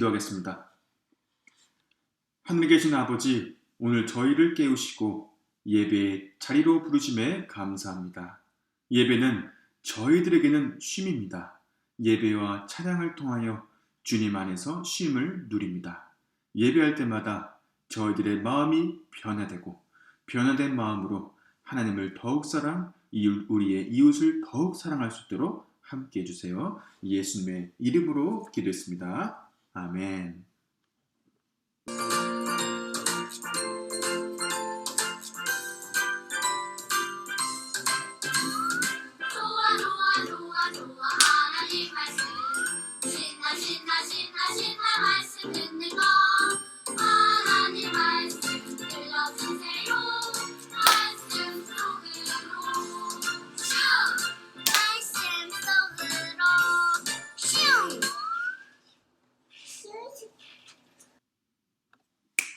기도하겠습니다. 하늘에 계신 아버지, 오늘 저희를 깨우시고 예배의 자리로 부르심에 감사합니다. 예배는 저희들에게는 쉼입니다. 예배와 찬양을 통하여 주님 안에서 쉼을 누립니다. 예배할 때마다 저희들의 마음이 변화되고 변화된 마음으로 하나님을 더욱 사랑, 이웃- 우리의 이웃을 더욱 사랑할 수 있도록 함께 해주세요. 예수님의 이름으로 기도했습니다. 아멘.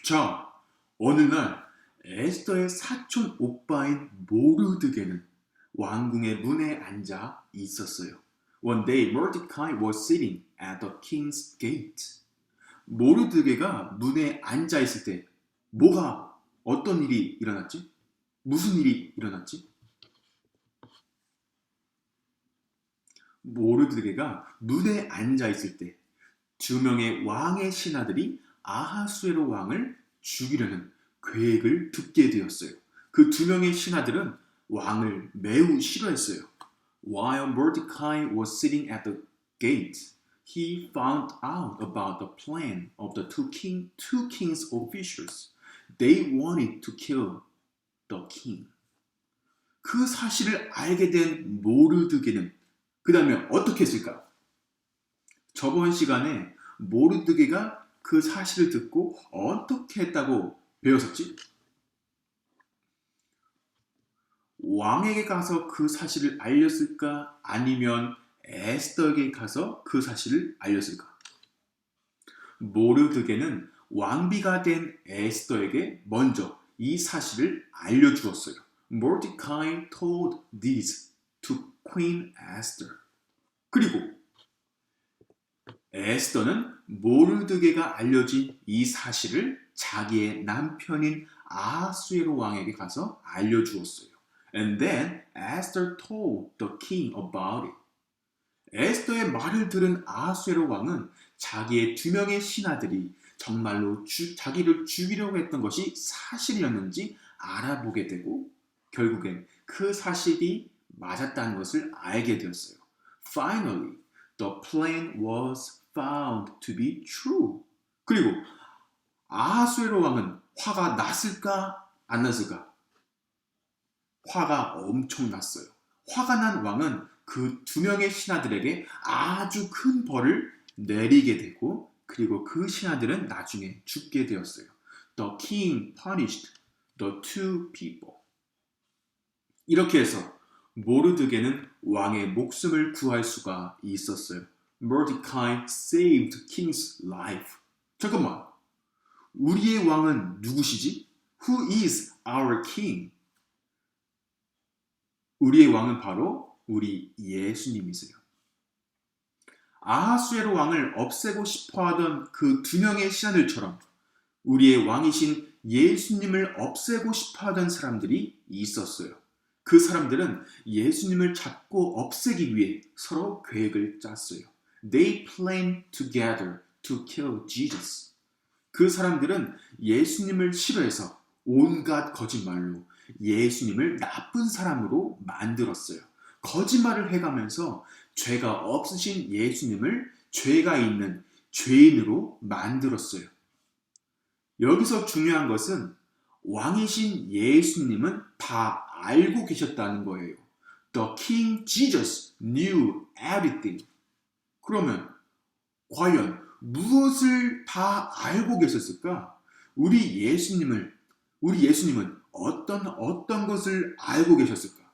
자, 어느 날 에스더의 사촌 오빠인 모르드게는 왕궁의 문에 앉아 있었어요. One day Mordecai was sitting at the king's gate. 모르드게가 문에 앉아 있을 때 뭐가 어떤 일이 일어났지? 무슨 일이 일어났지? 모르드게가 문에 앉아 있을 때 두 명의 왕의 신하들이 아하수에로 왕을 죽이려는 계획을 듣게 되었어요. 그 두 명의 신하들은 왕을 매우 싫어했어요. While Mordecai was sitting at the gate, he found out about the plan of the two king two king's officials. They wanted to kill the king. 그 사실을 알게 된 모르드게는 그 다음에 어떻게 했을까? 저번 시간에 모르드게가 그 사실을 듣고 어떻게 했다고 배웠었지? 왕에게 가서 그 사실을 알렸을까? 아니면 에스더에게 가서 그 사실을 알렸을까? 모르드게는 왕비가 된 에스더에게 먼저 이 사실을 알려주었어요. Mordecai told this to Queen Esther. 그리고 에스더는 모르드게가 알려진 이 사실을 자기의 남편인 아하수에로 왕에게 가서 알려주었어요. And then Esther told the king about it. 에스더의 말을 들은 아하수에로 왕은 자기의 두 명의 신하들이 정말로 주- 자기를 죽이려고 했던 것이 사실이었는지 알아보게 되고 결국엔 그 사실이 맞았다는 것을 알게 되었어요. Finally, the plan was found to be true. 그리고 아하수에로 왕은 화가 났을까 안 났을까? 화가 엄청 났어요. 화가 난 왕은 그 두 명의 신하들에게 아주 큰 벌을 내리게 되고 그리고 그 신하들은 나중에 죽게 되었어요. The king punished the two people. 이렇게 해서 모르드게는 왕의 목숨을 구할 수가 있었어요. Mordecai saved king's life. 잠깐만. 우리의 왕은 누구시지? Who is our king? 우리의 왕은 바로 우리 예수님이세요. 아하수에로 왕을 없애고 싶어 하던 그 두 명의 신하들처럼 우리의 왕이신 예수님을 없애고 싶어 하던 사람들이 있었어요. 그 사람들은 예수님을 잡고 없애기 위해 서로 계획을 짰어요. They planned together to kill Jesus. 그 사람들은 예수님을 싫어해서 온갖 거짓말로 예수님을 나쁜 사람으로 만들었어요. 거짓말을 해가면서 죄가 없으신 예수님을 죄가 있는 죄인으로 만들었어요. 여기서 중요한 것은 왕이신 예수님은 다 알고 계셨다는 거예요. The King Jesus knew everything. 그러면 과연 무엇을 다 알고 계셨을까? 우리 예수님을 우리 예수님은 어떤 어떤 것을 알고 계셨을까?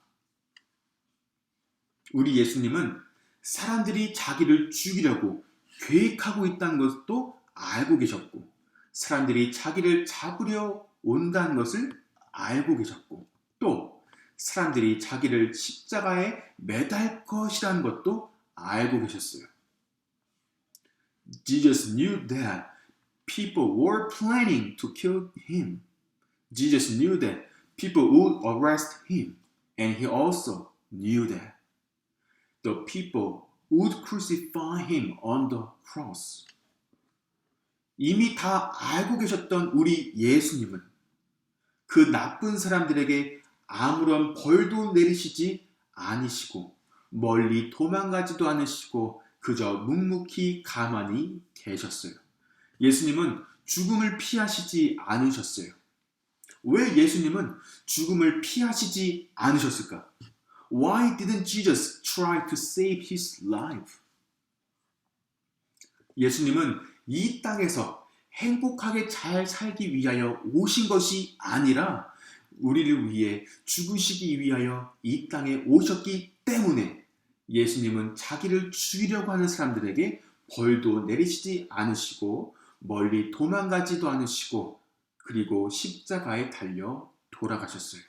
우리 예수님은 사람들이 자기를 죽이려고 계획하고 있다는 것도 알고 계셨고 사람들이 자기를 잡으려 온다는 것을 알고 계셨고 또 사람들이 자기를 십자가에 매달 것이라는 것도 알고 계셨어요. Jesus knew that people were planning to kill him. Jesus knew that people would arrest him, and he also knew that the people would crucify him on the cross. 이미 다 알고 계셨던 우리 예수님은 그 나쁜 사람들에게 아무런 벌도 내리시지 않으시고 멀리 도망가지도 않으시고 그저 묵묵히 가만히 계셨어요. 예수님은 죽음을 피하시지 않으셨어요. 왜 예수님은 죽음을 피하시지 않으셨을까? Why didn't Jesus try to save his life? 예수님은 이 땅에서 행복하게 잘 살기 위하여 오신 것이 아니라 우리를 위해 죽으시기 위하여 이 땅에 오셨기 때문에 예수님은 자기를 죽이려고 하는 사람들에게 벌도 내리시지 않으시고 멀리 도망가지도 않으시고 그리고 십자가에 달려 돌아가셨어요.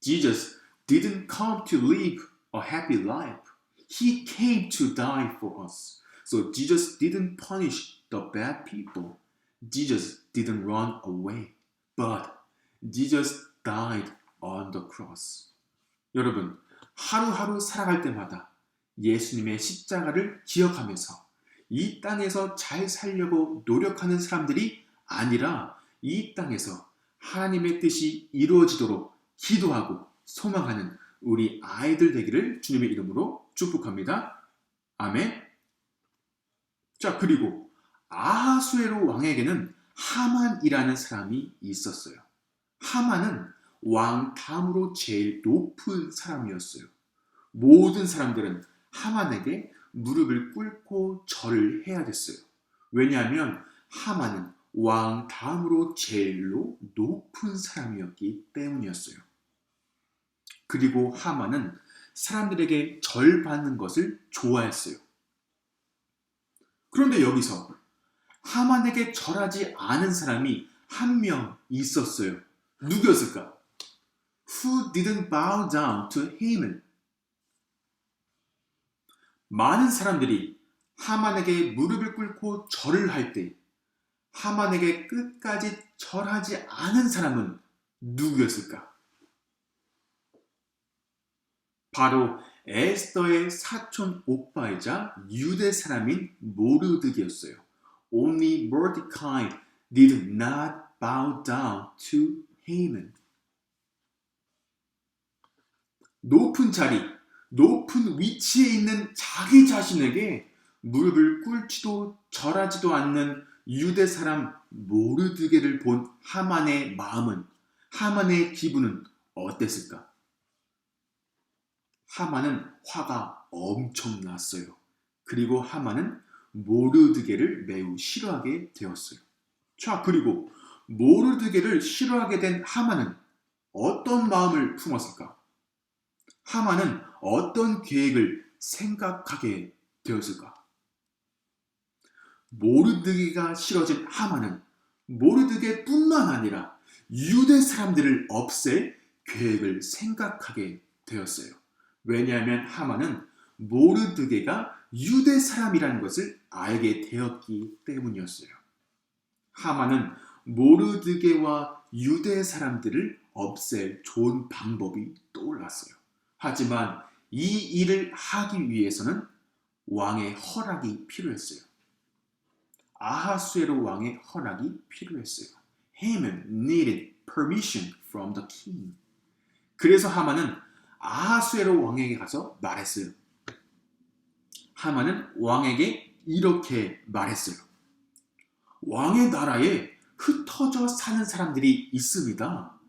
Jesus didn't come to live a happy life. He came to die for us. So Jesus didn't punish the bad people. Jesus didn't run away. But Jesus died on the cross. 여러분, 하루하루 살아갈 때마다 예수님의 십자가를 기억하면서 이 땅에서 잘 살려고 노력하는 사람들이 아니라 이 땅에서 하나님의 뜻이 이루어지도록 기도하고 소망하는 우리 아이들 되기를 주님의 이름으로 축복합니다. 아멘. 자, 그리고 아하수에로 왕에게는 하만이라는 사람이 있었어요. 하만은 왕 다음으로 제일 높은 사람이었어요. 모든 사람들은 하만에게 무릎을 꿇고 절을 해야 됐어요. 왜냐하면 하만은 왕 다음으로 제일로 높은 사람이었기 때문이었어요. 그리고 하만은 사람들에게 절 받는 것을 좋아했어요. 그런데 여기서 하만에게 절하지 않은 사람이 한 명 있었어요. 누구였을까? Who didn't bow down to Haman? 많은 사람들이 하만에게 무릎을 꿇고 절을 할 때 하만에게 끝까지 절하지 않은 사람은 누구였을까? 바로 에스더의 사촌 오빠이자 유대 사람인 모르드기였어요. Only Mordecai did not bow down to Haman. 높은 자리, 높은 위치에 있는 자기 자신에게 무릎을 꿇지도 절하지도 않는 유대 사람 모르드게를 본 하만의 마음은 하만의 기분은 어땠을까? 하만은 화가 엄청 났어요. 그리고 하만은 모르드게를 매우 싫어하게 되었어요. 자, 그리고 모르드게를 싫어하게 된 하만은 어떤 마음을 품었을까? 하만은 어떤 계획을 생각하게 되었을까? 모르드게가 싫어진 하만은 모르드게뿐만 아니라 유대 사람들을 없앨 계획을 생각하게 되었어요. 왜냐하면 하만은 모르드게가 유대 사람이라는 것을 알게 되었기 때문이었어요. 하만은 모르드게와 유대 사람들을 없앨 좋은 방법이 떠올랐어요. 하지만 이 일을 하기 위해서는 왕의 허락이 필요했어요. 아하수에로 왕의 허락이 필요했어요. Haman needed permission from the king. 그래서 하만은 아하수에로 왕에게 가서 말했어요. 하만은 왕에게 이렇게 말했어요. 왕의 나라에 흩어져 사는 사람들이 있습니다.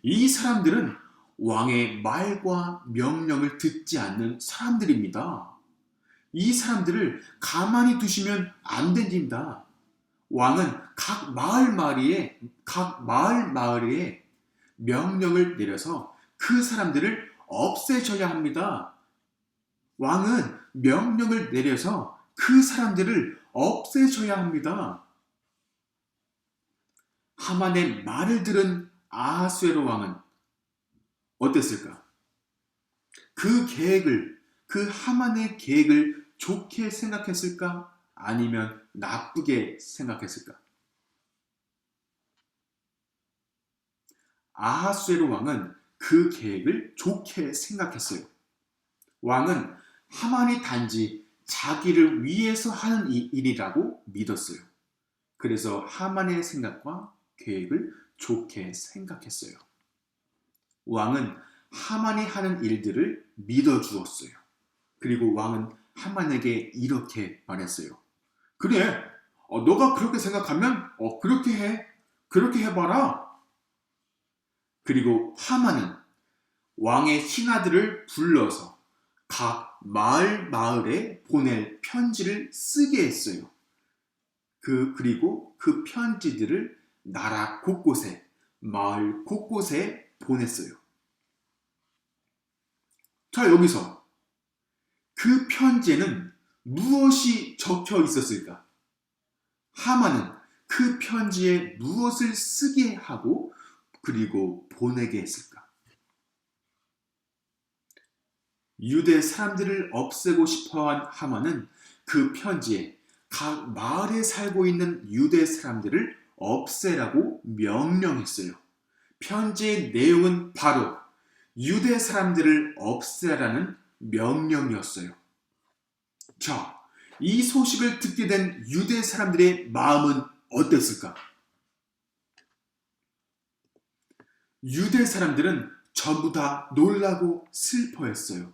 이 사람들은 왕의 말과 명령을 듣지 않는 사람들입니다. 이 사람들을 가만히 두시면 안 됩니다. 왕은 각 마을 마을에 각 마을 마을에 명령을 내려서 그 사람들을 없애셔야 합니다. 왕은 명령을 내려서 그 사람들을 없애셔야 합니다. 하만의 말을 들은 아하수에로 왕은 어땠을까? 그 계획을 그 하만의 계획을 좋게 생각했을까? 아니면 나쁘게 생각했을까? 아하수에로 왕은 그 계획을 좋게 생각했어요. 왕은 하만이 단지 자기를 위해서 하는 이 일이라고 믿었어요. 그래서 하만의 생각과 계획을 좋게 생각했어요. 왕은 하만이 하는 일들을 믿어주었어요. 그리고 왕은 하만에게 이렇게 말했어요. 그래, 어, 너가 그렇게 생각하면 어, 그렇게 해. 그렇게 해봐라. 그리고 하만은 왕의 신하들을 불러서 각 마을 마을에 보낼 편지를 쓰게 했어요. 그 그리고 그 편지들을 나라 곳곳에 마을 곳곳에 보냈어요. 자, 여기서 그 편지에는 무엇이 적혀 있었을까? 하만은 그 편지에 무엇을 쓰게 하고 그리고 보내게 했을까? 유대 사람들을 없애고 싶어 한 하만은 그 편지에 각 마을에 살고 있는 유대 사람들을 없애라고 명령했어요. 편지의 내용은 바로 유대 사람들을 없애라는 명령이었어요. 자, 이 소식을 듣게 된 유대 사람들의 마음은 어땠을까? 유대 사람들은 전부 다 놀라고 슬퍼했어요.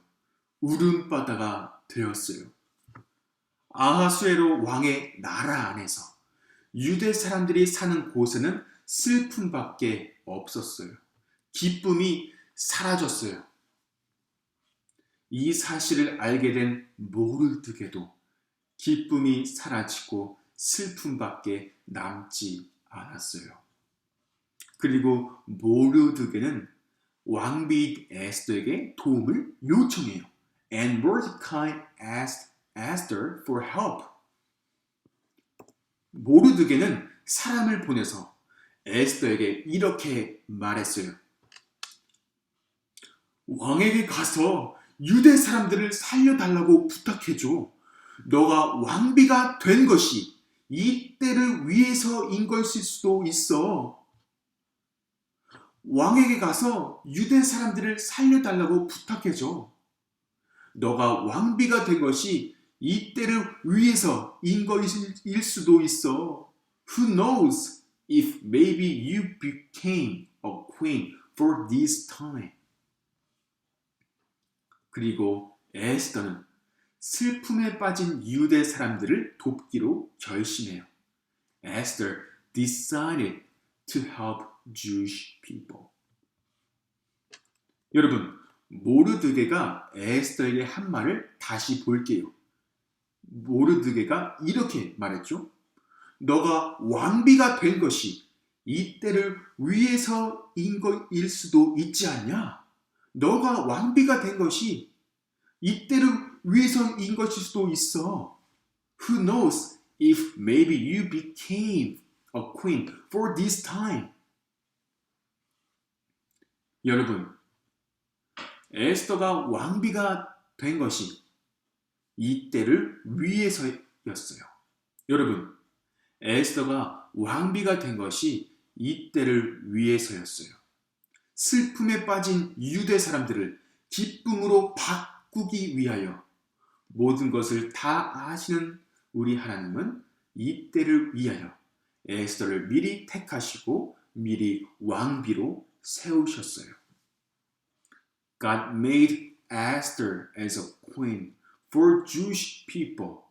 울음바다가 되었어요. 아하수에로 왕의 나라 안에서 유대 사람들이 사는 곳에는 슬픔밖에 없었어요. 기쁨이 사라졌어요. 이 사실을 알게 된 모르드게도 기쁨이 사라지고 슬픔밖에 남지 않았어요. 그리고 모르드게는 왕비 에스더에게 도움을 요청해요. And Mordecai asked Esther for help. 모르드게는 사람을 보내서 에스더에게 이렇게 말했어요. 왕에게 가서 유대 사람들을 살려달라고 부탁해줘. 너가 왕비가 된 것이 이 때를 위해서인 것일 수도 있어. 왕에게 가서 유대 사람들을 살려달라고 부탁해줘. 너가 왕비가 된 것이 이 때를 위해서인 것일 수도 있어. Who knows if maybe you became a queen for this time. 그리고 에스더는 슬픔에 빠진 유대 사람들을 돕기로 결심해요. Esther decided to help Jewish people. 여러분, 모르드게가 에스더에게 한 말을 다시 볼게요. 모르드게가 이렇게 말했죠. 너가 왕비가 된 것이 이 때를 위해서인 것일 수도 있지 않냐? 너가 왕비가 된 것이 이 때를 위해서인 것일 수도 있어. Who knows if maybe you became a queen for this time? 여러분, 에스더가 왕비가 된 것이 이 때를 위해서였어요. 여러분, 에스더가 왕비가 된 것이 이 때를 위해서였어요. 슬픔에 빠진 유대 사람들을 기쁨으로 바꾸기 위하여 모든 것을 다 아시는 우리 하나님은 이 때를 위하여 에스더를 미리 택하시고 미리 왕비로 세우셨어요. God made Esther as a queen for Jewish people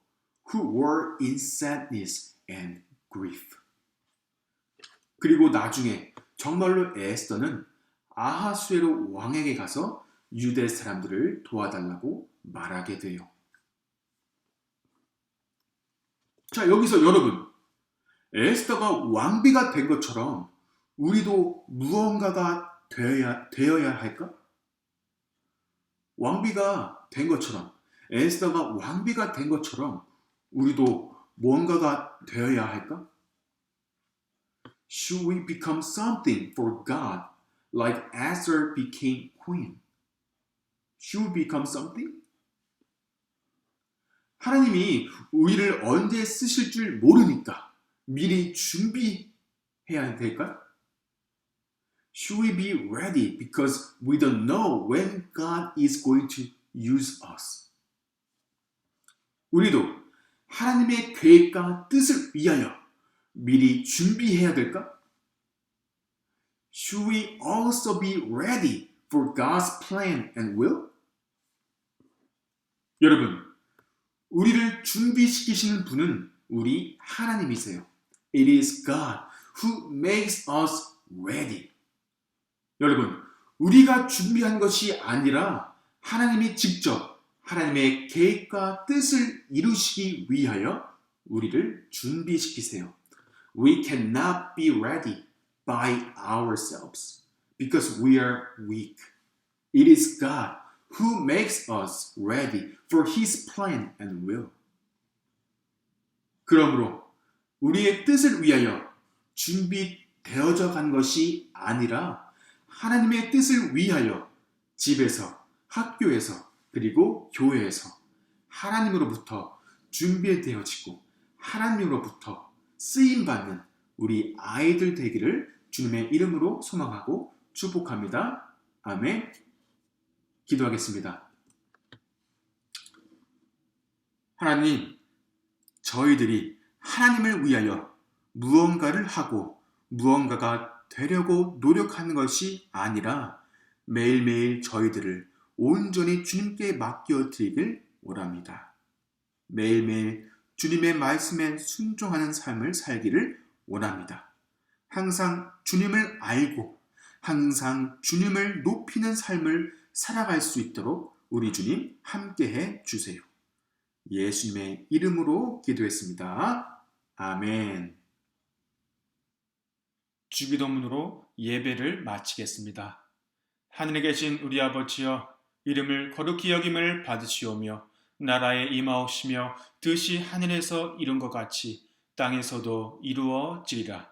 who were in sadness and grief. 그리고 나중에 정말로 에스더는 아하수에로 왕에게 가서 유대 사람들을 도와달라고 말하게 돼요. 자, 여기서 여러분, 에스더가 왕비가 된 것처럼 우리도 무언가가 되어야, 되어야 할까? 왕비가 된 것처럼, 에스더가 왕비가 된 것처럼 우리도 뭔가가 되어야 할까? Should we become something for God like Esther became queen? Should we become something? 하나님이 우리를 언제 쓰실 줄 모르니까 미리 준비해야 될까? Should we be ready because we don't know when God is going to use us? 우리도 하나님의 계획과 뜻을 위하여 미리 준비해야 될까? Should we also be ready for God's plan and will? 여러분, 우리를 준비시키시는 분은 우리 하나님이세요. It is God who makes us ready. 여러분, 우리가 준비한 것이 아니라 하나님이 직접 하나님의 계획과 뜻을 이루시기 위하여 우리를 준비시키세요. We cannot be ready by ourselves because we are weak. It is God who makes us ready for His plan and will. 그러므로 우리의 뜻을 위하여 준비되어져 간 것이 아니라 하나님의 뜻을 위하여 집에서, 학교에서, 그리고 교회에서 하나님으로부터 준비되어지고 하나님으로부터 쓰임받는 우리 아이들 되기를 주님의 이름으로 소망하고 축복합니다. 아멘. 기도하겠습니다. 하나님, 저희들이 하나님을 위하여 무언가를 하고 무언가가 되려고 노력하는 것이 아니라 매일매일 저희들을 온전히 주님께 맡겨 드리길 원합니다. 매일매일 주님의 말씀에 순종하는 삶을 살기를 원합니다. 항상 주님을 알고 항상 주님을 높이는 삶을 살아갈 수 있도록 우리 주님 함께해 주세요. 예수님의 이름으로 기도했습니다. 아멘. 주기도문으로 예배를 마치겠습니다. 하늘에 계신 우리 아버지여 이름을 거룩히 여김을 받으시오며 나라에 임하옵시며 뜻이 하늘에서 이룬 것 같이 땅에서도 이루어지리라.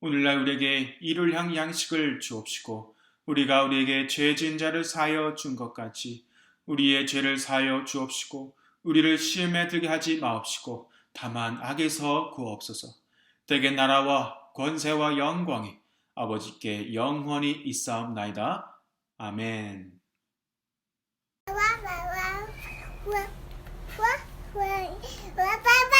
오늘날 우리에게 이를 향 양식을 주옵시고 우리가 우리에게 죄 지은 자를 사하여 준 것 같이 우리의 죄를 사하여 주옵시고 우리를 시험에 들게 하지 마옵시고 다만 악에서 구하옵소서. 대개 나라와 권세와 영광이 아버지께 영원히 있사옵나이다. 아멘. 我我爸爸